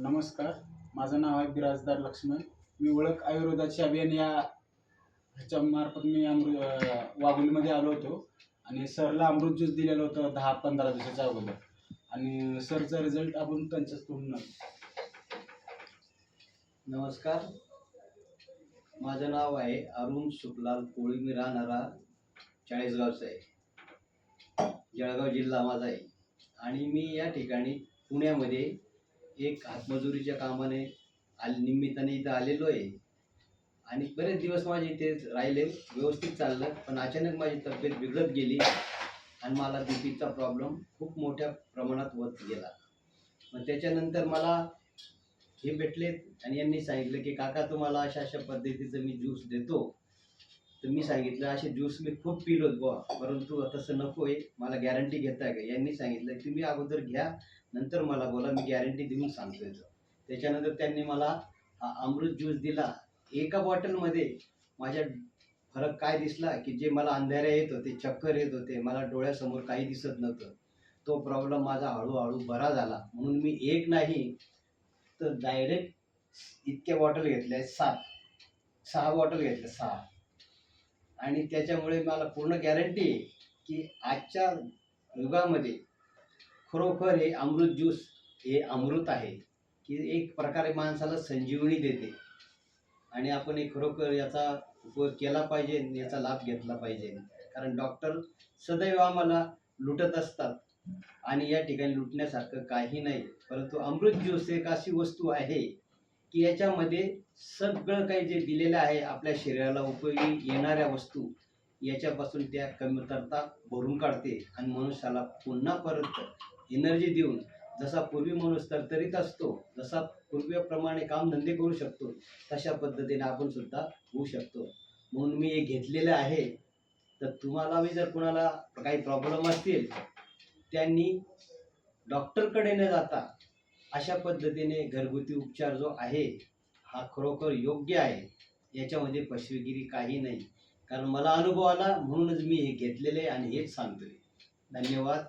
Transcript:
नमस्कार. माझं नाव आहे बिराजदार लक्ष्मण. मी ओळख आयुर्वेदाची अभियान या ह्याच्या मार्फत मी अमृत वाघोलीमध्ये आलो होतो. आणि सरला अमृत ज्यूस दिलेलं होतं दहा पंधरा दिवसाच्या अगोदर. आणि सरचा रिझल्ट आपण त्यांच्याच तोंडून नमस्कार. माझं नाव आहे अरुण सुखलाल कोळी. मी राहणारा चाळीसगावचा आहे जळगाव जिल्हा माझा आहे. आणि मी या ठिकाणी पुण्यामध्ये एक हातमजुरीच्या कामाने आल निमित्ताने इथं आलेलो आहे. आणि बरेच दिवस माझे इथे राहिले व्यवस्थित चाललं पण अचानक माझी तब्येत बिघडत गेली आणि मला बीपीचा प्रॉब्लेम खूप मोठ्या प्रमाणात होत गेला. मग त्याच्यानंतर मला हे भेटलेत आणि यांनी सांगितलं की काका तुम्हाला अशा अशा पद्धतीचं मी ज्यूस देतो. तर मी सांगितलं असे ज्यूस मी खूप पिलोत बुवा. परंतु तसं नको आहे. मला गॅरंटी घेताय का? यांनी सांगितलं तुम्ही अगोदर घ्या नंतर मला बोला मी गॅरंटी देऊन सांगतो त्याच्यानंतर त्यांनी मला हा अमृत ज्यूस दिला. एका बॉटलमध्ये माझ्या फरक काय दिसला की जे मला अंधाऱ्या येत होते चक्कर येत होते मला डोळ्यासमोर काही दिसत नव्हतं. तो प्रॉब्लेम माझा हळूहळू बरा झाला. म्हणून मी एक नाही तर डायरेक्ट इतक्या बॉटल घेतल्या सात. सहा बॉटल घेतल्या सहा. आणि त्याच्यामुळे मला पूर्ण गॅरंटी आहे की आजच्या युगामध्ये खरोखर हे अमृत ज्यूस हे अमृत आहे की एक प्रकारे माणसाला संजीवनी देते. आणि आपण हे खरोखर याचा उपयोग केला पाहिजे याचा लाभ घेतला पाहिजे. कारण डॉक्टर सदैव आम्हाला लुटत असतात आणि या ठिकाणी लुटण्यासारखं काही नाही. परंतु अमृत ज्यूस एक अशी वस्तू आहे की याच्यामध्ये सगळं काही जे दिलेलं आहे आपल्या शरीराला उपयोगी येणाऱ्या वस्तू याच्यापासून त्या कमतरता भरून काढते आणि मनुष्याला पुन्हा परत एनर्जी देऊन जसा पूर्वी माणूस तरतरीत असतो जसा पूर्वीप्रमाणे कामधंदे करू शकतो तशा पद्धतीने आपण सुद्धा होऊ शकतो. म्हणून मी हे घेतलेलं आहे. तर तुम्हाला मी जर कुणाला काही प्रॉब्लेम असतील त्यांनी डॉक्टरकडे न जाता अशा पद्धतीने घरगुती उपचार जो आहे हा खरोखर योग्य आहे याच्यामध्ये फसवेगिरी काही नाही. कारण मला अनुभव आला म्हणूनच मी हे घेतलेले आहे आणि हेच सांगतोय. धन्यवाद.